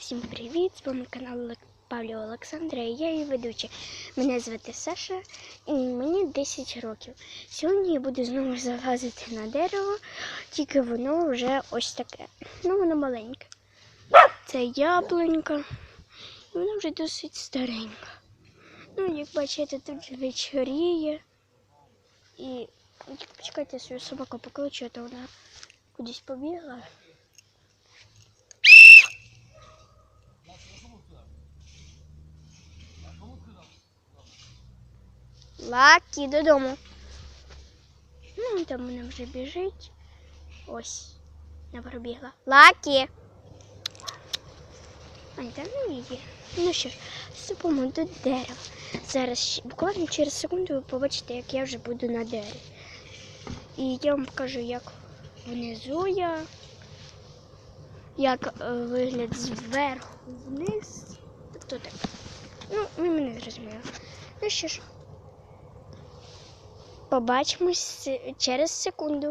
Всім привіт! З вами канал Павло Олександра і я її ведуча. Мене звати Саша і мені 10 років. Сьогодні я буду знову залазити на дерево, тільки воно вже ось таке. Ну, воно маленьке. Це яблунька, і воно вже досить старенька. Ну, як бачите, тут вечоріє. І почекайте я свою собаку покличу, а то вона кудись побігла. Лакі додому. Ну, там вона вже біжить. Ось. Не пробігла. Лакі. Ай, та ну її. Ну що ж, ступимо до дерева. Зараз буквально через секунду ви побачите, як я вже буду на дереві. І я вам покажу, як внизу я, як е, вигляд зверху вниз. Тобто так. Ну, ви мене зрозуміли. Ну що ж, побачимось через секунду.